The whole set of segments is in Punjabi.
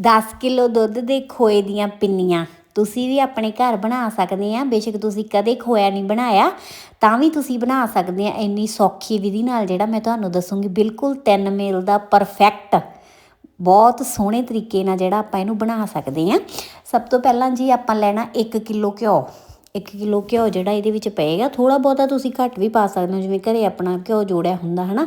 10 ਕਿਲੋ ਦੁੱਧ ਦੇ ਖੋਏ ਦੀਆਂ ਪਿੰਨੀਆਂ। ਤੁਸੀਂ ਵੀ ਆਪਣੇ ਘਰ ਬਣਾ ਸਕਦੇ ਆ। ਬੇਸ਼ੱਕ ਤੁਸੀਂ ਕਦੇ ਖੋਇਆ ਨਹੀਂ ਬਣਾਇਆ ਤਾਂ ਵੀ ਤੁਸੀਂ ਬਣਾ ਸਕਦੇ ਆ। ਇੰਨੀ ਸੌਖੀ ਵਿਧੀ ਨਾਲ ਜਿਹੜਾ ਮੈਂ ਤੁਹਾਨੂੰ ਦੱਸੂਗੀ ਬਿਲਕੁਲ 3 ਮੇਲ ਦਾ ਪਰਫੈਕਟ ਬਹੁਤ ਸੋਹਣੇ ਤਰੀਕੇ ਨਾਲ ਜਿਹੜਾ ਆਪਾਂ ਇਹਨੂੰ ਬਣਾ ਸਕਦੇ ਆ। ਸਭ ਤੋਂ ਪਹਿਲਾਂ ਜੀ ਆਪਾਂ ਲੈਣਾ 1 ਕਿਲੋ ਘਿਓ। 1 ਕਿਲੋ ਘਿਓ ਜਿਹੜਾ ਇਹਦੇ ਵਿੱਚ ਪਏਗਾ। ਥੋੜਾ ਬਹੁਤਾ ਤੁਸੀਂ ਘੱਟ ਵੀ ਪਾ ਸਕਦੇ ਹੋ। ਜਿਵੇਂ ਘਰੇ ਆਪਣਾ ਘਿਓ ਜੋੜਿਆ ਹੁੰਦਾ ਹਨਾ? ਅ,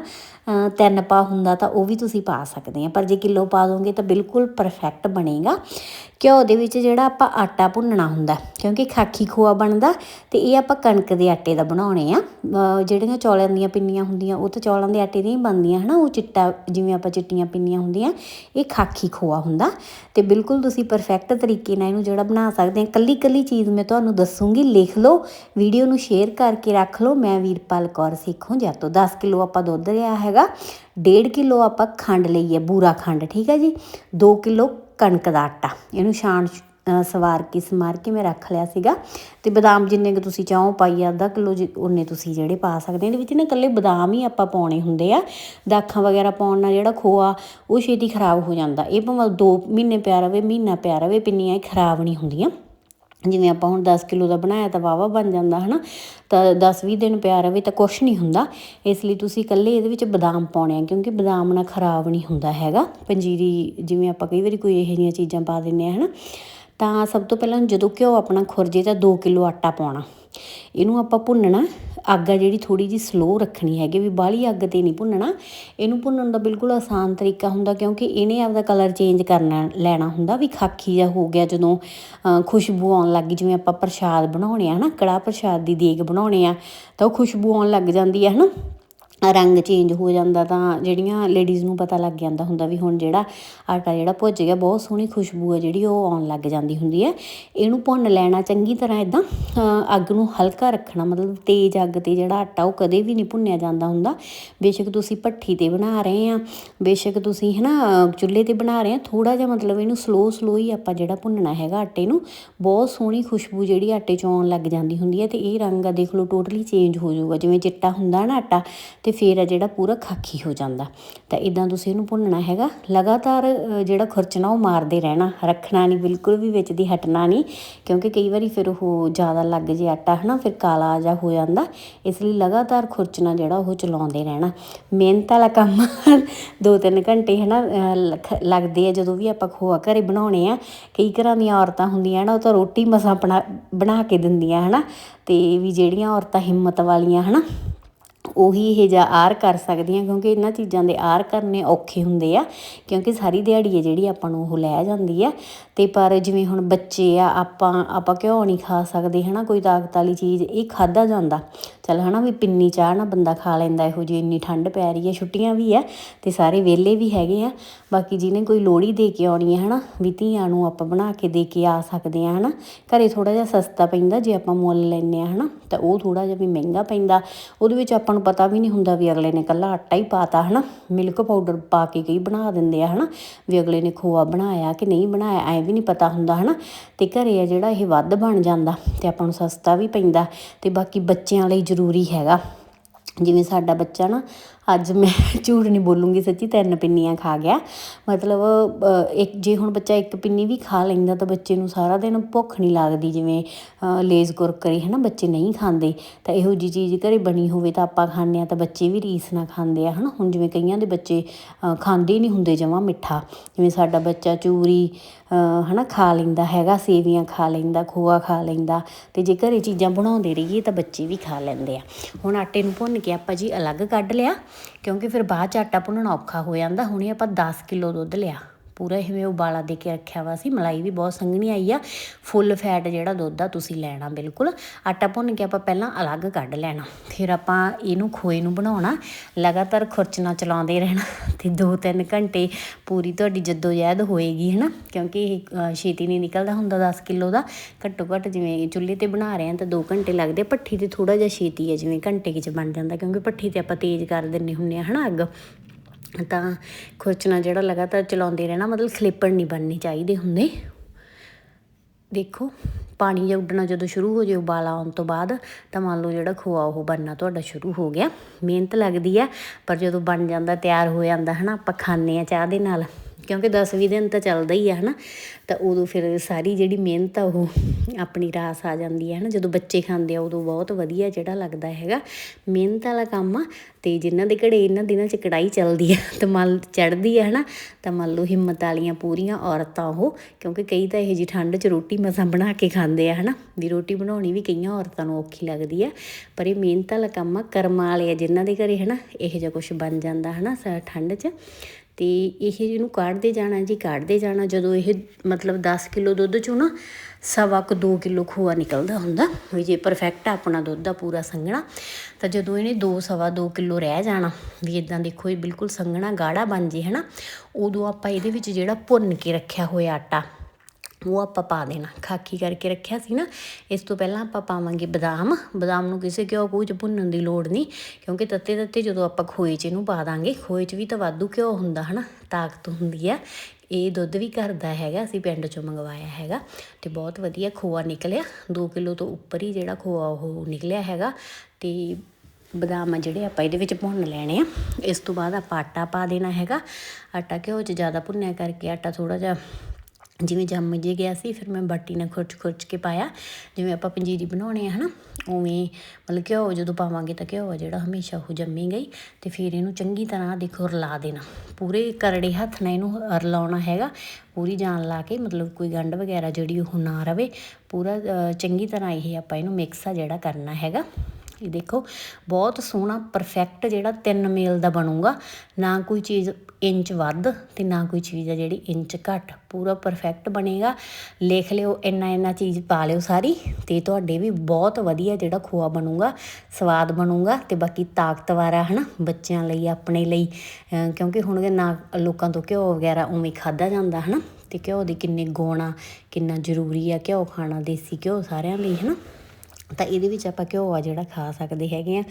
ਤਿੰਨ ਪਾ ਹੁੰਦਾ ਤਾਂ ਉਹ ਵੀ ਤੁਸੀਂ ਪਾ ਸਕਦੇ ਆ। ਪਰ ਜੇ ਕਿਲੋ ਪਾ ਦੋਗੇ ਤਾਂ ਬਿਲਕੁਲ ਪਰਫੈਕਟ ਬਣੇਗਾ। ਘਿਓ ਦੇ ਵਿੱਚ ਜਿਹੜਾ ਆਪਾਂ ਆਟਾ ਭੁੰਨਣਾ ਹੁੰਦਾ, ਕਿਉਂਕਿ ਖਾਖੀ ਖੋਆ ਬਣਦਾ ਤੇ ਇਹ ਆਪਾਂ ਕਣਕ ਦੇ ਆਟੇ ਦਾ ਬਣਾਉਣੇ ਆ। ਜਿਹੜੀਆਂ ਚੌਲਾਂ ਦੀਆਂ ਪਿੰਨੀਆਂ ਹੁੰਦੀਆਂ, ਉਹ ਤਾਂ ਚੌਲਾਂ ਦੇ ਆਟੇ ਦੀਆਂ ਹੀ ਬਣਦੀਆਂ, ਹਨਾ? ਉਹ ਚਿੱਟਾ, ਜਿਵੇਂ ਆਪਾਂ ਚਿੱਟੀਆਂ ਪਿੰਨੀਆਂ ਹੁੰਦੀਆਂ, ਇਹ ਖਾਖੀ ਖੋਆ ਹੁੰਦਾ। ਤੇ ਬਿਲਕੁਲ ਤੁਸੀਂ ਪਰਫੈਕਟ ਤਰੀਕੇ ਨਾਲ ਇਹਨੂੰ ਜਿਹੜਾ ਬਣਾ ਸਕਦੇ ਆ। ਕੱਲੀ ਕੱਲੀ ਚੀਜ਼ ਮੈਂ ਤੁਹਾਨੂੰ ਦੱਸੂਗੀ, ਲਿਖ ਲਓ, ਵੀਡੀਓ ਨੂੰ ਸ਼ੇਅਰ ਕਰਕੇ ਰੱਖ ਲਓ। ਮੈਂ ਵੀਰਪਾਲ ਕੌਰ ਸਿੱਖੋਂ ਤੋਂ 10 ਕਿਲੋ ਆਪਾਂ ਦੁੱਧ ਲਿਆ ਹੈਗਾ। 1.5 ਕਿਲੋ ਆਪਾਂ ਖੰਡ ਲਈ ਹੈ ਬੂਰਾ ਖੰਡ, ਠੀਕ ਹੈ ਜੀ? 2 ਕਿਲੋ ਕਣਕ ਦਾ ਆਟਾ। ਇਹਨੂੰ ਛਾਣ ਸਵਾਰ ਕੇ, ਸਮਾਰ ਕੇ ਮੈਂ ਰੱਖ ਲਿਆ ਸੀਗਾ। ਤੇ ਬਦਾਮ ਜਿੰਨੇ ਕੁ ਤੁਸੀਂ ਚਾਹੋ, ਪਾਈ ਆ ਅੱਧਾ ਕਿਲੋ ਉਹਨੇ ਤੁਸੀਂ ਜਿਹੜੇ ਪਾ ਸਕਦੇ ਇਹਦੇ ਵਿੱਚ ਨਾ ਇਕੱਲੇ ਬਦਾਮ ਹੀ ਆਪਾਂ ਪਾਉਣੇ ਹੁੰਦੇ ਆ। ਦਾਖਾਂ ਵਗੈਰਾ ਪਾਉਣ ਨਾਲ ਜਿਹੜਾ ਖੋਆ, ਉਹ ਛੇਤੀ ਖਰਾਬ ਹੋ ਜਾਂਦਾ। ਇਹ ਭਾਵੇਂ 2 ਮਹੀਨੇ ਪਿਆ ਰਵੇ, ਮਹੀਨਾ ਪਿਆ ਰਵੇ, ਪਿੰਨੀਆਂ ਇਹ ਖਰਾਬ ਨਹੀਂ ਹੁੰਦੀਆਂ। ਜਿਵੇਂ ਆਪਾਂ ਹੁਣ 10 ਕਿਲੋ ਦਾ ਬਣਾਇਆ ਤਾਂ ਵਾਵਾ ਬਣ ਜਾਂਦਾ, ਹਨਾ? ਤਾਂ 10-20 ਦਿਨ ਪਿਆ ਰਵੇ ਤਾਂ ਕੁਛ ਨਹੀਂ ਹੁੰਦਾ। ਇਸ ਲਈ ਤੁਸੀਂ ਇਕੱਲੇ ਇਹਦੇ ਵਿੱਚ ਬਦਾਮ ਪਾਉਣੇ ਆ, ਕਿਉਂਕਿ ਬਦਾਮ ਨਾਲ ਖਰਾਬ ਨਹੀਂ ਹੁੰਦਾ ਹੈਗਾ। ਪੰਜੀਰੀ ਜਿਵੇਂ ਆਪਾਂ ਕਈ ਵਾਰੀ ਕੋਈ ਇਹੋ ਜਿਹੀਆਂ ਚੀਜ਼ਾਂ ਪਾ ਦਿੰਨੇ ਆ, ਹਨਾ? ਤਾਂ ਸਭ ਤੋਂ ਪਹਿਲਾਂ ਜਦੋਂ ਘਿਓ ਆਪਣਾ ਖੁਰਜੇ ਤਾਂ 2 ਕਿਲੋ ਆਟਾ ਪਾਉਣਾ। ਇਹਨੂੰ ਆਪਾਂ ਭੁੰਨਣਾ, ਅੱਗ ਆ ਜਿਹੜੀ ਥੋੜੀ ਜੀ ਸਲੋ ਰੱਖਣੀ ਹੈਗੀ ਵੀ ਬਾਹਲੀ ਅੱਗ ਤੇ ਨਹੀਂ ਭੁੰਨਣਾ। ਇਹਨੂੰ ਭੁੰਨਣ ਦਾ ਬਿਲਕੁਲ ਆਸਾਨ ਤਰੀਕਾ ਹੁੰਦਾ ਕਿਉਂਕਿ ਇਹਨੇ ਆਪਦਾ ਕਲਰ ਚੇਂਜ ਕਰਨਾ ਲੈਣਾ ਹੁੰਦਾ ਵੀ ਖਾਕੀ ਜਿਹਾ ਹੋ ਗਿਆ ਜਦੋਂ ਖੁਸ਼ਬੂ ਆਉਣ ਲੱਗ ਗਈ, ਜਿਵੇਂ ਆਪਾਂ ਪ੍ਰਸ਼ਾਦ ਬਣਾਉਣੇ ਆ ਹਨਾ, ਕੜਾਹ ਪ੍ਰਸ਼ਾਦ ਦੀ ਦੇਗ ਬਣਾਉਣੇ ਆ, ਤਾਂ ਉਹ ਖੁਸ਼ਬੂ ਆਉਣ ਲੱਗ ਜਾਂਦੀ ਹੈ ਹਨਾ। ਰੰਗ ਚੇਂਜ ਹੋ ਜਾਂਦਾ ਤਾਂ ਜਿਹੜੀਆਂ ਲੇਡੀਜ਼ ਨੂੰ ਪਤਾ ਲੱਗ ਜਾਂਦਾ ਹੁੰਦਾ ਵੀ ਹੁਣ ਜਿਹੜਾ ਆਟਾ ਜਿਹੜਾ ਭੁੱਜ ਗਿਆ, ਬਹੁਤ ਸੋਹਣੀ ਖੁਸ਼ਬੂ ਹੈ ਜਿਹੜੀ ਉਹ ਆਉਣ ਲੱਗ ਜਾਂਦੀ ਹੁੰਦੀ ਹੈ। ਇਹਨੂੰ ਭੁੰਨ ਲੈਣਾ ਚੰਗੀ ਤਰ੍ਹਾਂ ਇਦਾਂ ਅੱਗ ਨੂੰ ਹਲਕਾ ਰੱਖਣਾ, ਮਤਲਬ ਤੇਜ਼ ਅੱਗ ਤੇ ਜਿਹੜਾ ਆਟਾ ਉਹ ਕਦੇ ਵੀ ਨਹੀਂ ਭੁੰਨਿਆ ਜਾਂਦਾ ਹੁੰਦਾ। ਬੇਸ਼ੱਕ ਤੁਸੀਂ ਭੱਠੀ ਤੇ ਬਣਾ ਰਹੇ ਆ, ਬੇਸ਼ੱਕ ਤੁਸੀਂ ਹਨਾ ਚੁੱਲ੍ਹੇ ਤੇ ਬਣਾ ਰਹੇ ਆ ਥੋੜਾ ਜਿਹਾ ਮਤਲਬ ਇਹਨੂੰ ਸਲੋ ਸਲੋ ਹੀ ਆਪਾਂ ਜਿਹੜਾ ਭੁੰਨਣਾ ਹੈਗਾ ਆਟੇ ਨੂੰ, ਬਹੁਤ ਸੋਹਣੀ ਖੁਸ਼ਬੂ ਜਿਹੜੀ ਆਟੇ 'ਚੋਂ ਆਉਣ ਲੱਗ ਜਾਂਦੀ ਹੁੰਦੀ ਹੈ ਤੇ ਇਹ ਰੰਗ ਆ, ਦੇਖ ਲਓ ਟੋਟਲੀ ਚੇਂਜ ਹੋ ਜਾਊਗਾ। ਜਿਵੇਂ ਚਿੱਟਾ ਹੁੰਦਾ ਨਾ ਆਟਾ ਤੇ ਫਿਰ ਆ ਜਿਹੜਾ ਪੂਰਾ ਖਾਕੀ ਹੋ ਜਾਂਦਾ। ਤਾਂ ਇਦਾਂ ਤੁਸੀਂ ਇਹਨੂੰ ਭੁੰਨਣਾ ਹੈਗਾ। ਲਗਾਤਾਰ ਜਿਹੜਾ ਖੁਰਚਣਾ ਉਹ ਮਾਰਦੇ ਰਹਿਣਾ। ਰੱਖਣਾ ਨਹੀਂ ਬਿਲਕੁਲ ਵੀ ਵਿੱਚ ਦੀ ਹਟਣਾ ਨਹੀਂ। ਕਿਉਂਕਿ ਕਈ ਵਾਰੀ ਫਿਰ ਉਹ ਜ਼ਿਆਦਾ ਲੱਗ ਜੇ ਆਟਾ ਹਨਾ ਫਿਰ ਕਾਲਾ ਜਿਹਾ ਹੋ ਜਾਂਦਾ। ਇਸ ਲਈ ਲਗਾਤਾਰ ਖੁਰਚਣਾ ਜਿਹੜਾ ਉਹ ਚਲਾਉਂਦੇ ਰਹਿਣਾ। ਮਿਹਨਤ ਵਾਲਾ ਕੰਮ ਦੋ ਤਿੰਨ ਘੰਟੇ ਹਨਾ ਅ, ਲੱਗਦੇ ਆ। ਜਦੋਂ ਵੀ ਆਪਾਂ ਖੋਆ ਘਰੇ ਬਣਾਉਣੇ ਆ ਕਈ ਘਰਾਂ ਦੀਆਂ ਔਰਤਾਂ ਹੁੰਦੀਆਂ ਨਾ ਉਹ ਤਾਂ ਰੋਟੀ ਮਸਾਂ ਬਣਾ ਬਣਾ ਕੇ ਦਿੰਦੀਆਂ ਹਨਾ। ਤੇ ਵੀ ਜਿਹੜੀਆਂ ਔਰਤਾਂ ਹਿੰਮਤ ਵਾਲੀਆਂ ਹਨਾ। ਉਹੀ ਇਹ ਜਿਹਾ ਆਰ ਕਰ ਸਕਦੀਆਂ ਕਿਉਂਕਿ ਇਹਨਾਂ ਚੀਜ਼ਾਂ ਦੇ ਆਰ ਕਰਨੇ ਔਖੇ ਹੁੰਦੇ ਆ, ਕਿਉਂਕਿ ਸਾਰੀ ਦਿਹਾੜੀ ਹੈ ਜਿਹੜੀ ਆਪਾਂ ਨੂੰ ਉਹ ਲੈ ਜਾਂਦੀ ਆ। ਤੇ ਪਰ ਜਿਵੇਂ ਹੁਣ ਬੱਚੇ ਆ, ਆਪਾਂ ਆਪਾਂ ਘਿਓ ਨਹੀਂ ਖਾ ਸਕਦੇ, ਹਨਾ, ਕੋਈ ਤਾਕਤ ਵਾਲੀ ਚੀਜ਼, ਇਹ ਖਾਦਾ ਜਾਂਦਾ। ਚਲ ਹਨਾ, ਵੀ ਪਿੰਨੀ ਚਾਹ ਨਾ ਬੰਦਾ ਖਾ ਲੈਂਦਾ, ਇਹੋ ਜਿਹੀ ਇੰਨੀ ਠੰਡ ਪੈ ਰਹੀ ਹੈ ਛੁੱਟੀਆਂ ਵੀ ਆ, ਤੇ ਸਾਰੇ ਵਿਹਲੇ ਵੀ ਹੈਗੇ ਆ। ਬਾਕੀ ਜਿਹਨੇ ਕੋਈ ਲੋੜੀ ਦੇ ਕੇ ਆਉਣੀ ਹੈ ਹਨਾ, ਵੀ ਧੀਆਂ ਨੂੰ ਆਪਾਂ ਬਣਾ ਕੇ ਦੇ ਕੇ ਆ ਸਕਦੇ ਆ, ਹਨਾ। ਘਰੇ ਥੋੜਾ ਜਿਹਾ ਸਸਤਾ ਪੈਂਦਾ, ਜੇ ਆਪਾਂ ਮੁੱਲ ਲੈਨੇ ਆ, ਹਨਾ, ਤਾਂ ਉਹ ਥੋੜਾ ਜਿਹਾ ਵੀ ਮਹਿੰਗਾ ਪੈਂਦਾ। ਉਹਦੇ ਵਿੱਚ ਆਪਾਂ ਨੂੰ ਪਤਾ ਵੀ ਨਹੀਂ ਹੁੰਦਾ ਵੀ ਅਗਲੇ ਨੇ ਕੱਲਾ ਆਟਾ ਹੀ ਪਾਤਾ, ਹਨਾ? ਮਿਲਕ ਪਾਊਡਰ ਪਾ ਕੇ ਕਈ ਬਣਾ ਦਿੰਦੇ ਆ, ਹਨਾ? ਵੀ ਅਗਲੇ ਨੇ ਖੋਆ ਬਣਾਇਆ ਕਿ ਨਹੀਂ ਬਣਾਇਆ, ਐ ਵੀ ਨਹੀਂ ਪਤਾ ਹੁੰਦਾ, ਹਨਾ? ਤੇ ਘਰੇ ਆ ਜਿਹੜਾ ਇਹ ਵੱਧ ਬਣ ਜਾਂਦਾ ਤੇ ਆਪਾਂ ਨੂੰ ਸਸਤਾ ਵੀ ਪੈਂਦਾ ਤੇ ਬਾਕੀ ਬੱਚਿਆਂ ਲਈ ਜ਼ਰੂਰੀ ਹੈਗਾ। ਜਿਵੇਂ ਸਾਡਾ ਬੱਚਾ ਨਾ ਅੱਜ ਮੈਂ ਝੂਠ ਨਹੀਂ ਬੋਲੂੰਗੀ ਸੱਚੀ ਤਿੰਨ ਪਿੰਨੀਆਂ ਖਾ ਗਿਆ। ਮਤਲਬ ਇੱਕ ਜੇ ਹੁਣ ਬੱਚਾ ਇੱਕ ਪਿੰਨੀ ਵੀ ਖਾ ਲੈਂਦਾ ਤਾਂ ਬੱਚੇ ਨੂੰ ਸਾਰਾ ਦਿਨ ਭੁੱਖ ਨਹੀਂ ਲੱਗਦੀ ਜਿਵੇਂ ਅ, ਲੇਜ਼ ਕੁਰਕਰੇ ਹੈ ਨਾ ਬੱਚੇ ਨਹੀਂ ਖਾਂਦੇ। ਤਾਂ ਇਹੋ ਜੀ ਚੀਜ਼ ਘਰੇ ਬਣੀ ਹੋਵੇ ਤਾਂ ਆਪਾਂ ਖਾਂਦੇ ਆ ਤਾਂ ਬੱਚੇ ਵੀ ਰੀਸ ਨਾਲ ਖਾਂਦੇ ਆ ਹਨਾ। ਹੁਣ ਜਿਵੇਂ ਕਈਆਂ ਦੇ ਬੱਚੇ ਖਾਂਦੇ ਨਹੀਂ ਹੁੰਦੇ ਜਮਾਂ ਮਿੱਠਾ। ਜਿਵੇਂ ਸਾਡਾ ਬੱਚਾ ਚੂਰੀ ਅ, ਹਨਾ ਖਾ ਲੈਂਦਾ ਹੈਗਾ ਸੇਵੀਆਂ ਖਾ ਲੈਂਦਾ ਖੋਆ ਖਾ ਲੈਂਦਾ। ਤੇ ਜੇ ਘਰੇ ਚੀਜ਼ਾਂ ਬਣਾਉਂਦੇ ਰਹੀਏ ਤਾਂ ਬੱਚੇ ਵੀ ਖਾ ਲੈਂਦੇ ਆ। ਹੁਣ ਆਟੇ ਨੂੰ ਭੁੰਨ ਕੇ ਆਪਾਂ ਜੀ ਅਲੱਗ ਕੱਢ ਲਿਆ। ਕਿਉਂਕਿ ਫਿਰ ਬਾਅਦ ਚ ਆਟਾ ਭੁੰਨਣਾ ਔਖਾ ਹੋ ਜਾਂਦਾ, ਹੁਣੇ ਆਪਾਂ 10 ਕਿਲੋ ਦੁੱਧ ਲਿਆ। ਪੂਰਾ ਇਵੇਂ ਉਬਾਲਾ ਦੇ ਕੇ ਰੱਖਿਆ ਵਾ ਸੀ, ਮਲਾਈ ਵੀ ਬਹੁਤ ਸੰਘਣੀ ਆਈ ਆ। ਫੁੱਲ ਫੈਟ ਜਿਹੜਾ ਦੁੱਧ ਆ, ਤੁਸੀਂ ਲੈਣਾ ਬਿਲਕੁਲ। ਆਟਾ ਭੁੰਨ ਕੇ ਆਪਾਂ ਪਹਿਲਾਂ ਅਲੱਗ ਕੱਢ ਲੈਣਾ, ਫਿਰ ਆਪਾਂ ਇਹਨੂੰ ਖੋਏ ਨੂੰ ਬਣਾਉਣਾ, ਲਗਾਤਾਰ ਖੁਰਚਣਾ ਚਲਾਉਂਦੇ ਰਹਿਣਾ, ਤੇ 2-3 ਘੰਟੇ ਪੂਰੀ ਤੁਹਾਡੀ ਜਦੋਜਹਿਦ ਹੋਏਗੀ, ਹਨਾ? ਕਿਉਂਕਿ ਇਹ ਛੇਤੀ ਨਹੀਂ ਨਿਕਲਦਾ ਹੁੰਦਾ 10 ਕਿਲੋ ਦਾ। ਘੱਟੋ ਘੱਟ ਜਿਵੇਂ ਚੁੱਲ੍ਹੇ ਤੇ ਬਣਾ ਰਹੇ ਆ ਤਾਂ 2 ਘੰਟੇ ਲੱਗਦੇ ਭੱਠੀ ਤੇ ਥੋੜਾ ਜਿਹਾ ਛੇਤੀ ਹੈ ਜਿਵੇਂ ਘੰਟੇ ਕੁ ਬਣ ਜਾਂਦਾ, ਕਿਉਂਕਿ ਭੱਠੀ ਤੇ ਆਪਾਂ ਤੇਜ਼ ਕਰ ਦਿੰਨੇ ਹੁੰਨੇ ਆ ਹਨਾ ਅੱਗ। ਤਾਂ ਖੁਰਚਣਾ ਜਿਹੜਾ ਲਗਾਤਾਰ ਚਲਾਉਂਦੇ ਰਹਿਣਾ, ਮਤਲਬ ਖਲਿੱਪੜ ਨਹੀਂ ਬਣਨੀ ਚਾਹੀਦੇ ਹੁੰਦੇ। ਦੇਖੋ, ਪਾਣੀ ਜਿਹਾ ਉੱਡਣਾ ਜਦੋਂ ਸ਼ੁਰੂ ਹੋ ਜੇ ਉਬਾਲਾ ਆਉਣ ਤੋਂ ਬਾਅਦ, ਤਾਂ ਮੰਨ ਲਓ ਜਿਹੜਾ ਖੋਆ ਉਹ ਬਣਨਾ ਤੁਹਾਡਾ ਸ਼ੁਰੂ ਹੋ ਗਿਆ। ਮਿਹਨਤ ਲੱਗਦੀ ਆ, ਪਰ ਜਦੋਂ ਬਣ ਜਾਂਦਾ, ਤਿਆਰ ਹੋ ਜਾਂਦਾ, ਹਨਾ, ਆਪਾਂ ਖਾਂਦੇ ਆ ਚਾਹ ਦੇ ਨਾਲ। ਕਿਉਂਕਿ 10-20 ਦਿਨ ਤਾਂ ਚੱਲਦਾ ਹੀ ਆ, ਹਨਾ? ਤਾਂ ਉਦੋਂ ਫਿਰ ਸਾਰੀ ਜਿਹੜੀ ਮਿਹਨਤ ਆ, ਉਹ ਆਪਣੀ ਰਾਸ ਆ ਜਾਂਦੀ ਹੈ ਹਨਾ? ਜਦੋਂ ਬੱਚੇ ਖਾਂਦੇ ਆ, ਉਦੋਂ ਬਹੁਤ ਵਧੀਆ ਜਿਹੜਾ ਲੱਗਦਾ ਹੈਗਾ। ਮਿਹਨਤ ਵਾਲਾ ਕੰਮ ਆ, ਤੇ ਜਿਨ੍ਹਾਂ ਦੇ ਘੜੇ ਇਹਨਾਂ ਦਿਨਾਂ 'ਚ ਕੜਾਈ ਚੱਲਦੀ ਆ, ਤੇ ਮਲ ਚੜਦੀ ਆ, ਹਨਾ? ਤਾਂ ਮੰਨ ਲਓ ਹਿੰਮਤ ਵਾਲੀਆਂ ਪੂਰੀਆਂ ਔਰਤਾਂ ਉਹ, ਕਿਉਂਕਿ ਕਈ ਤਾਂ ਇਹ ਜੀ ਠੰਡ 'ਚ ਰੋਟੀ ਮਸਾਂ ਬਣਾ ਕੇ ਖਾਂਦੇ ਆ, ਹਨਾ? ਵੀ ਰੋਟੀ ਬਣਾਉਣੀ ਵੀ ਕਈਆਂ ਔਰਤਾਂ ਨੂੰ ਔਖੀ ਲੱਗਦੀ ਆ, ਪਰ ਇਹ ਮਿਹਨਤ ਵਾਲਾ ਕੰਮ ਆ, ਕਰਮਾਂ ਵਾਲੇ ਆ ਜਿਨ੍ਹਾਂ ਦੇ ਘਰੇ, ਹਨਾ? ਇਹੋ ਜਿਹਾ ਕੁਝ ਬਣ ਜਾਂਦਾ, ਹਨਾ? ਸ- ਠੰਡ 'ਚ। ਤੇ ਇਹ ਜਿਹਨੂੰ ਕਾੜਦੇ ਜਾਣਾ ਜੀ, ਕਾੜਦੇ ਜਾਣਾ। ਜਦੋਂ ਇਹ ਮਤਲਬ 10 ਕਿਲੋ ਦੁੱਧ ਚੋਂ ਨਾ ਸਵਾ ਕੁ 2 ਕਿਲੋ ਖੋਆ ਨਿਕਲਦਾ ਹੁੰਦਾ, ਵੀ ਜੇ ਪਰਫੈਕਟ ਆ ਆਪਣਾ ਦੁੱਧ ਦਾ ਪੂਰਾ ਸੰਘਣਾ, ਤਾਂ ਜਦੋਂ ਇਹਨੇ 2 ਸਵਾ 2 ਕਿਲੋ ਰਹਿ ਜਾਣਾ, ਵੀ ਇਦਾਂ ਦੇਖੋ ਇਹ ਬਿਲਕੁਲ ਸੰਘਣਾ ਗਾੜਾ ਬਣ ਜੇ, ਹਨਾ। ਉਦੋਂ ਆਪਾਂ ਇਹਦੇ ਵਿੱਚ ਜਿਹੜਾ ਭੁੰਨ ਕੇ ਰੱਖਿਆ ਹੋਇਆ ਆਟਾ ਉਹ ਆਪਾਂ ਪਾ ਦੇਣਾ। ਖਾਕੀ ਕਰਕੇ ਰੱਖਿਆ ਸੀ ਨਾ। ਇਸ ਤੋਂ ਪਹਿਲਾਂ ਆਪਾਂ ਪਾਵਾਂਗੇ ਬਦਾਮ। ਬਦਾਮ ਨੂੰ ਕਿਸੇ ਘਿਓ ਕੂਚ ਚ ਭੁੰਨਣ ਦੀ ਲੋੜ ਨਹੀਂ, ਕਿਉਂਕਿ ਤੱਤੇ ਤੱਤੇ ਜਦੋਂ ਆਪਾਂ ਖੋਏ 'ਚ ਇਹਨੂੰ ਪਾ ਦਾਂਗੇ, ਖੋਏ 'ਚ ਵੀ ਤਾਂ ਵਾਧੂ ਘਿਓ ਹੁੰਦਾ ਹਨਾ, ਤਾਕਤ ਹੁੰਦੀ ਆ। ਇਹ ਦੁੱਧ ਵੀ ਘਰ ਦਾ ਹੈਗਾ, ਅਸੀਂ ਪਿੰਡ 'ਚੋਂ ਮੰਗਵਾਇਆ ਹੈਗਾ ਤੇ ਬਹੁਤ ਵਧੀਆ ਖੋਆ ਨਿਕਲਿਆ। 2 ਕਿਲੋ ਤੋਂ ਉੱਪਰ ਹੀ ਜਿਹੜਾ ਖੋਆ ਉਹ ਨਿਕਲਿਆ ਹੈਗਾ ਤੇ ਬਦਾਮ ਆ ਜਿਹੜੇ ਆਪਾਂ ਇਹਦੇ ਵਿੱਚ ਭੁੰਨ ਲੈਣੇ ਆ। ਇਸ ਤੋਂ ਬਾਅਦ ਆਪਾਂ ਆਟਾ ਪਾ ਦੇਣਾ ਹੈਗਾ। ਆਟਾ ਘਿਓ 'ਚ ਜ਼ਿਆਦਾ ਭੁੰਨਿਆ ਕਰਕੇ ਆਟਾ ਥੋੜਾ ਜਿਹਾ ਜਿਵੇਂ ਜੰਮ ਜੇ ਗਿਆ ਸੀ, ਫਿਰ ਮੈਂ ਬਾਟੀ ਨਾਲ ਖੁਰਚ ਖੁਰਚ ਕੇ ਪਾਇਆ। ਜਿਵੇਂ ਆਪਾਂ ਪੰਜੀਰੀ ਬਣਾਉਣੇ ਆ, ਹਨਾ, ਉਵੇਂ ਮਤਲਬ ਘਿਓ ਜਦੋਂ ਪਾਵਾਂਗੇ ਤਾਂ ਘਿਓ ਜਿਹੜਾ ਹਮੇਸ਼ਾ ਉਹ ਜੰਮੀ ਗਈ। ਤੇ ਫਿਰ ਇਹਨੂੰ ਚੰਗੀ ਤਰ੍ਹਾਂ ਦੇਖੋ ਰਲਾ ਦੇਣਾ। ਪੂਰੇ ਕਰੜੇ ਹੱਥ ਨਾਲ ਇਹਨੂੰ ਰਲਾਉਣਾ ਹੈਗਾ। ਪੂਰੀ ਜਾਨ ਲਾ ਕੇ ਮਤਲਬ ਕੋਈ ਗੰਢ ਵਗੈਰਾ ਜਿਹੜੀ ਉਹ ਨਾ ਰਵੇ। ਪੂਰਾ ਚੰਗੀ ਤਰ੍ਹਾਂ ਇਹ ਆਪਾਂ ਇਹਨੂੰ ਮਿਕਸ ਆ ਜਿਹੜਾ ਕਰਨਾ ਹੈਗਾ। ਇਹ ਦੇਖੋ, ਬਹੁਤ ਸੋਹਣਾ ਪਰਫੈਕਟ ਜਿਹੜਾ ਤਿੰਨ ਮੇਲ ਦਾ ਬਣੂਗਾ। ਨਾ ਕੋਈ ਚੀਜ਼ ਇੰਚ ਵੱਧ ਤੇ ਨਾ ਕੋਈ ਚੀਜ਼ ਆ ਜਿਹੜੀ ਇੰਚ ਘੱਟ। ਪੂਰਾ ਪਰਫੈਕਟ ਬਣੇਗਾ। ਲਿਖ ਲਿਓ, ਇੰਨਾ ਇੰਨਾ ਚੀਜ਼ ਪਾ ਲਿਓ ਸਾਰੀ ਤੇ ਤੁਹਾਡੇ ਵੀ ਬਹੁਤ ਵਧੀਆ ਜਿਹੜਾ ਖੋਆ ਬਣੂਗਾ, ਸਵਾਦ ਬਣੂਗਾ ਤੇ ਬਾਕੀ ਤਾਕਤਵਰ ਆ, ਹਨਾ, ਬੱਚਿਆਂ ਲਈ, ਆਪਣੇ ਲਈ। ਕਿਉਂਕਿ ਹੁਣ ਦੇ ਨਾ ਲੋਕਾਂ ਤੋਂ ਘਿਓ ਵਗੈਰਾ ਉਵੇਂ ਖਾਦਾ ਜਾਂਦਾ, ਹਨਾ, ਤੇ ਘਿਓ ਦੇ ਕਿੰਨੇ ਗੁਣ ਕਿੰਨਾ ਜ਼ਰੂਰੀ ਆ ਘਿਓ ਖਾਣਾ, ਦੇਸੀ ਘਿਓ ਸਾਰਿਆਂ ਲਈ, ਹਨਾ। ਤਾਂ ਇਹਦੇ ਵਿੱਚ ਆਪਾਂ ਘਿਓ ਆ ਜਿਹੜਾ ਖਾ ਸਕਦੇ ਹੈਗੇ ਆ।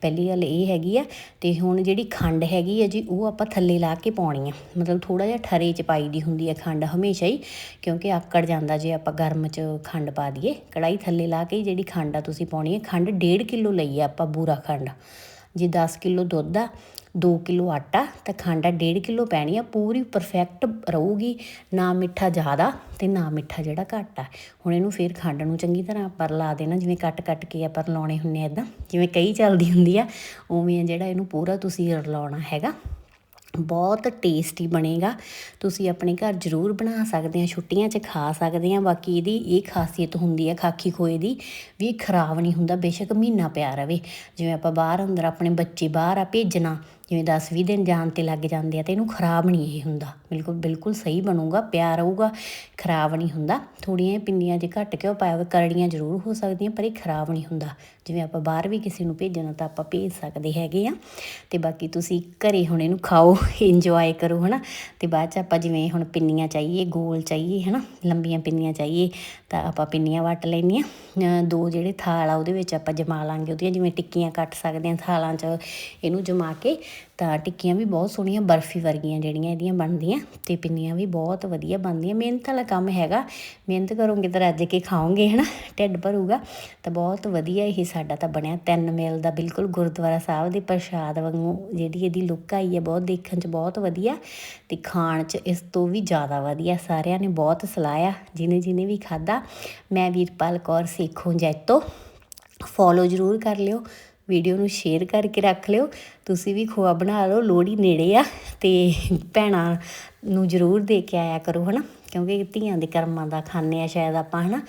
ਪਹਿਲੀ ਗੱਲ ਇਹ ਹੈਗੀ ਆ ਤੇ ਹੁਣ ਜਿਹੜੀ ਖੰਡ ਹੈਗੀ ਆ ਜੀ, ਉਹ ਆਪਾਂ ਥੱਲੇ ਲਾ ਕੇ ਪਾਉਣੀ ਆ। ਮਤਲਬ ਥੋੜਾ ਜਿਹਾ ਠਰੇ ਚ ਪਾਈ ਦੀ ਹੁੰਦੀ ਆ ਖੰਡ ਹਮੇਸ਼ਾ ਹੀ, ਕਿਉਂਕਿ ਆਕੜ ਜਾਂਦਾ ਜੇ ਆਪਾਂ ਗਰਮ ਚ ਖੰਡ ਪਾ ਦਈਏ। ਕੜਾਈ ਥੱਲੇ ਲਾ ਕੇ ਹੀ ਜਿਹੜੀ ਖੰਡ ਆ ਤੁਸੀਂ ਪਾਉਣੀ ਹੈ ਖੰਡ 1.5 ਕਿਲੋ ਲਈ ਆ ਆਪਾਂ ਬੂਰਾ ਖੰਡ। ਜੇ 10 ਕਿਲੋ ਦੁੱਧ ਆ 2 ਕਿਲੋ ਆਟਾ ਤਾਂ ਖੰਡ ਆ 1.5 ਕਿਲੋ ਪੈਣੀ ਆ, ਪੂਰੀ ਪਰਫੈਕਟ ਰਹੂਗੀ, ਨਾ ਮਿੱਠਾ ਜ਼ਿਆਦਾ ਤੇ ਨਾ ਮਿੱਠਾ ਜਿਹੜਾ ਘੱਟ ਆ। ਹੁਣ ਇਹਨੂੰ ਫੇਰ ਖੰਡ ਨੂੰ ਚੰਗੀ ਤਰ੍ਹਾਂ ਆਪਾਂ ਰਲਾ ਦੇਣਾ, ਜਿਵੇਂ ਕੱਟ ਕੱਟ ਕੇ ਆਪਾਂ ਰਲਾਉਣੇ ਹੁੰਨੇ ਆ ਇਦਾਂ ਜਿਵੇਂ ਕਈ ਚੱਲਦੀ ਹੁੰਦੀ ਆ, ਉਵੇਂ ਆ ਜਿਹੜਾ ਇਹਨੂੰ ਪੂਰਾ ਤੁਸੀਂ ਰਲਾਉਣਾ ਹੈਗਾ। ਬਹੁਤ ਟੇਸਟੀ ਬਣੇਗਾ, ਤੁਸੀਂ ਆਪਣੇ ਘਰ ਜ਼ਰੂਰ ਬਣਾ ਸਕਦੇ ਆ, ਛੁੱਟੀਆਂ 'ਚ ਖਾ ਸਕਦੇ ਆ, ਬਾਕੀ ਇਹਦੀ ਇਹ ਖਾਸੀਅਤ ਹੁੰਦੀ ਹੈ ਖਾਕੀ ਖੋਏ ਦੀ, ਵੀ ਇਹ ਖਰਾਬ ਨਹੀਂ ਹੁੰਦਾ, ਬੇਸ਼ੱਕ ਮਹੀਨਾ ਪਿਆ ਰਵੇ। ਜਿਵੇਂ ਆਪਾਂ ਬਾਹਰ ਅੰਦਰ ਆਪਣੇ ਬੱਚੇ ਬਾਹਰ ਆ ਭੇਜਣਾ ਜਿਵੇਂ 10-20 ਦਿਨ ਜਾਣ ਤੇ ਲੱਗ ਜਾਂਦੇ ਆ ਤੇ ਇਹਨੂੰ ਖਰਾਬ ਨਹੀਂ ਇਹ ਹੁੰਦਾ। ਬਿਲਕੁਲ ਬਿਲਕੁਲ ਸਹੀ ਬਣੂਗਾ ਪਿਆ ਰਹੂਗਾ ਖਰਾਬ ਨਹੀਂ ਹੁੰਦਾ। ਥੋੜੀਆਂ ਜਿਹੀਆਂ ਪਿੰਨੀਆਂ ਜੇ ਘੱਟ ਕੇ ਪਾਇਆ ਕਰੜੀਆਂ ਜ਼ਰੂਰ ਹੋ ਸਕਦੀਆਂ, ਪਰ ਇਹ ਖਰਾਬ ਨਹੀਂ ਹੁੰਦਾ। ਜਿਵੇਂ ਆਪਾਂ ਬਾਹਰ ਵੀ ਕਿਸੇ ਨੂੰ ਭੇਜਣਾ ਤਾਂ ਆਪਾਂ ਭੇਜ ਸਕਦੇ ਹੈਗੇ ਆ। ਤੇ ਬਾਕੀ ਤੁਸੀਂ ਘਰੇ ਹੁਣ ਇਹਨੂੰ ਖਾਓ ਇੰਜੋਏ ਕਰੋ, ਹਨਾ। ਤੇ ਬਾਅਦ ਚ ਆਪਾਂ ਜਿਵੇਂ ਹੁਣ ਪਿੰਨੀਆਂ ਚਾਹੀਏ, ਗੋਲ ਚਾਹੀਏ, ਹਨਾ। ਲੰਬੀਆਂ ਪਿੰਨੀਆਂ ਚਾਹੀਏ ਤਾਂ ਆਪਾਂ ਪਿੰਨੀਆਂ ਵੱਟ ਲੈਣੀਆਂ ਦੋ ਜਿਹੜੇ ਥਾਲ ਆ, ਉਹਦੇ ਵਿੱਚ ਆਪਾਂ ਜਮਾ ਲਾਂਗੇ। ਉਹਦੀਆਂ ਜਿਵੇਂ ਟਿੱਕੀਆਂ ਕੱਟ ਸਕਦੇ ਆ ਥਾਲਾਂ 'ਚ, ਇਹਨੂੰ ਜਮਾ ਕੇ ਤਾਂ ਟਿੱਕੀਆਂ ਵੀ ਬਹੁਤ ਸੋਹਣੀਆਂ, ਬਰਫੀ ਵਰਗੀਆਂ ਜਿਹੜੀਆਂ ਇਹਦੀਆਂ ਬਣਦੀਆਂ ਤੇ ਪਿੰਨੀਆਂ ਵੀ ਬਹੁਤ ਵਧੀਆ ਬਣਦੀਆਂ। ਮਿਹਨਤ ਵਾਲਾ ਕੰਮ ਹੈਗਾ, ਮਿਹਨਤ ਕਰੋਗੇ ਤਾਂ ਰੱਜ ਕੇ ਖਾਓਗੇ, ਹਨਾ? ਢਿੱਡ ਭਰੂਗਾ। ਤਾਂ ਬਹੁਤ ਵਧੀਆ ਇਹ ਸਾਡਾ ਤਾਂ ਬਣਿਆ ਤਿੰਨ ਮੇਲ ਦਾ ਬਿਲਕੁਲ ਗੁਰਦੁਆਰਾ ਸਾਹਿਬ ਦੇ ਪ੍ਰਸ਼ਾਦ ਵਾਂਗੂ, ਜਿਹੜੀ ਇਹਦੀ ਲੁੱਕ ਆਈ ਹੈ ਬਹੁਤ ਦੇਖਣ 'ਚ ਬਹੁਤ ਵਧੀਆ ਤੇ ਖਾਣ 'ਚ ਇਸ ਤੋਂ ਵੀ ਜ਼ਿਆਦਾ ਵਧੀਆ। ਸਾਰਿਆਂ ਨੇ ਬਹੁਤ ਸਲਾਹਿਆ ਜਿਹਨੇ ਜਿਹਨੇ ਵੀ ਖਾਦਾ ਮੈਂ ਵੀਰਪਾਲ ਕੌਰ, ਸੇਖੋਂ ਜੈਤੋ। ਫੋਲੋ ਜ਼ਰੂਰ ਕਰ ਲਿਓ। ਵੀਡੀਓ ਨੂੰ ਸ਼ੇਅਰ ਕਰਕੇ ਰੱਖ ਲਿਓ। ਤੁਸੀਂ ਵੀ ਖੋਆ ਬਣਾ ਲਓ, ਲੋਹੜੀ ਨੇੜੇ ਆ ਤੇ ਭੈਣਾਂ ਨੂੰ ਜ਼ਰੂਰ ਦੇ ਕੇ ਆਇਆ ਕਰੋ, ਹਨਾ? ਕਿਉਂਕਿ ਧੀਆਂ ਦੇ ਕਰਮਾਂ ਦਾ ਖਾਂਦੇ ਆ ਸ਼ਾਇਦ ਆਪਾਂ, ਹਨਾ?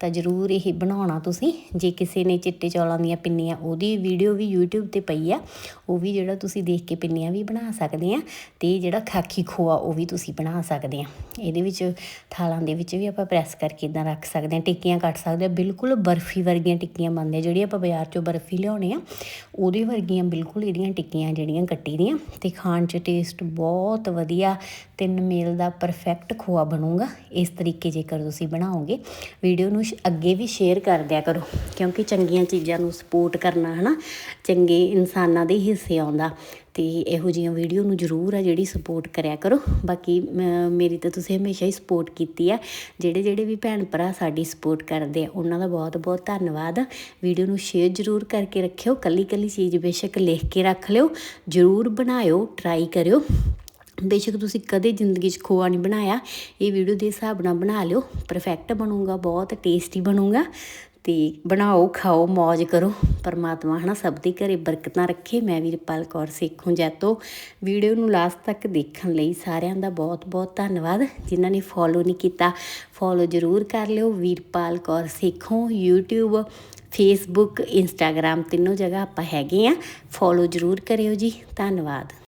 ਤਾਂ ਜ਼ਰੂਰ ਇਹ ਬਣਾਉਣਾ ਤੁਸੀਂ। ਜੇ ਕਿਸੇ ਨੇ ਚਿੱਟੇ ਚੌਲਾਂ ਦੀਆਂ ਪਿੰਨੀਆਂ, ਉਹਦੀ ਵੀਡੀਓ ਵੀ YouTube ਤੇ ਪਈ ਆ। ਉਹ ਵੀ ਜਿਹੜਾ ਤੁਸੀਂ ਦੇਖ ਕੇ ਪਿੰਨੀਆਂ ਵੀ ਬਣਾ ਸਕਦੇ ਆ। ਤੇ ਜਿਹੜਾ ਖਾਕੀ ਖੋਆ, ਉਹ ਵੀ ਤੁਸੀਂ ਬਣਾ ਸਕਦੇ ਆ। ਇਹਦੇ ਵਿੱਚ ਥਾਲਾਂ ਦੇ ਵਿੱਚ ਵੀ ਆਪਾਂ ਪ੍ਰੈਸ ਕਰਕੇ ਇਦਾਂ ਰੱਖ ਸਕਦੇ ਆ। ਟਿੱਕੀਆਂ ਕੱਟ ਸਕਦੇ ਆ। ਬਿਲਕੁਲ ਬਰਫੀ ਵਰਗੀਆਂ ਟਿੱਕੀਆਂ ਬਣਦੀਆਂ। ਜਿਹੜੀਆਂ ਆਪਾਂ ਬਾਜ਼ਾਰ ਚੋਂ ਬਰਫੀ ਲਿਆਉਣੇ ਆ, ਉਹਦੇ ਵਰਗੀਆਂ ਬਿਲਕੁਲ ਇਹਦੀਆਂ ਟਿੱਕੀਆਂ ਜਿਹੜੀਆਂ ਕੱਟੀ ਦੀਆਂ। ਤੇ ਖਾਣ 'ਚ ਟੇਸਟ ਬਹੁਤ ਵਧੀਆ। ਤਿੰਨ ਮੇਲ ਦਾ ਪਰਫੈਕਟ ਖੋਆ ਬਣੂਗਾ ਇਸ ਤਰੀਕੇ ਜੇਕਰ ਤੁਸੀਂ ਬਣਾਓਗੇ, ਵੀਡੀਓ ਨੂੰ ਅੱਗੇ ਵੀ ਸ਼ੇਅਰ ਕਰ ਦਿਆ ਕਰੋ, ਕਿਉਂਕਿ ਚੰਗੀਆਂ ਚੀਜ਼ਾਂ ਨੂੰ ਸਪੋਰਟ ਕਰਨਾ, ਹਨਾ, ਚੰਗੇ ਇਨਸਾਨਾਂ ਦੇ ਹਿੱਸੇ ਆਉਂਦਾ, ਤੇ ਇਹੋ ਜਿਹੀਆਂ ਵੀਡੀਓ ਨੂੰ ਜ਼ਰੂਰ ਆ ਜਿਹੜੀ ਸਪੋਰਟ ਕਰਿਆ ਕਰੋ, ਬਾਕੀ ਮ- ਮੇਰੀ ਤਾਂ ਤੁਸੀਂ ਹਮੇਸ਼ਾ ਹੀ ਸਪੋਰਟ ਕੀਤੀ ਆ, ਜਿਹੜੇ ਜਿਹੜੇ ਵੀ ਭੈਣ ਭਰਾ ਸਾਡੀ ਸਪੋਰਟ ਕਰਦੇ ਆ, ਉਹਨਾਂ ਦਾ ਬਹੁਤ ਬਹੁਤ ਧੰਨਵਾਦ ਵੀਡੀਓ ਨੂੰ ਸ਼ੇਅਰ ਜ਼ਰੂਰ ਕਰਕੇ ਰੱਖਿਓ ਕੱਲੀ ਕੱਲੀ ਚੀਜ਼ ਬੇਸ਼ੱਕ ਲਿਖ ਕੇ ਰੱਖ ਲਿਓ, ਜ਼ਰੂਰ ਬਣਾਇਓ ਟਰਾਈ ਕਰਿਓ। ਬੇਸ਼ੱਕ ਤੁਸੀਂ ਕਦੇ ਜ਼ਿੰਦਗੀ 'ਚ ਖੋਆ ਨਹੀਂ ਬਣਾਇਆ, ਇਹ ਵੀਡੀਓ ਦੇ ਹਿਸਾਬ ਨਾਲ ਬਣਾ ਲਿਓ ਪਰਫੈਕਟ ਬਣੂਗਾ, ਬਹੁਤ ਟੇਸਟੀ ਬਣੂਗਾ ਤੇ ਬਣਾਓ, ਖਾਓ ਮौज ਕਰੋ, ਪਰਮਾਤਮਾ ਹਨਾ ਸਭ ਦੇ ਘਰੇ ਬਰਕਤਾਂ ਰੱਖੇ, ਮੈਂ ਵੀਰਪਾਲ ਕੌਰ ਸੇਖੋਂ ਜੈਤੋ। ਵੀਡੀਓ ਨੂੰ ਲਾਸਟ ਤੱਕ ਦੇਖਣ ਲਈ ਸਾਰਿਆਂ ਦਾ ਬਹੁਤ ਬਹੁਤ ਧੰਨਵਾਦ, ਜਿਨ੍ਹਾਂ ਨੇ ਫੋਲੋ ਨਹੀਂ ਕੀਤਾ ਫੋਲੋ ਜ਼ਰੂਰ ਕਰ ਲਿਓ, Veerpal Kaur Sekhon, YouTube Facebook Instagram ਤਿੰਨੋਂ ਜਗ੍ਹਾ ਆਪਾਂ ਹੈਗੇ ਆ ਫੋਲੋ ਜ਼ਰੂਰ ਕਰਿਓ ਜੀ, ਧੰਨਵਾਦ।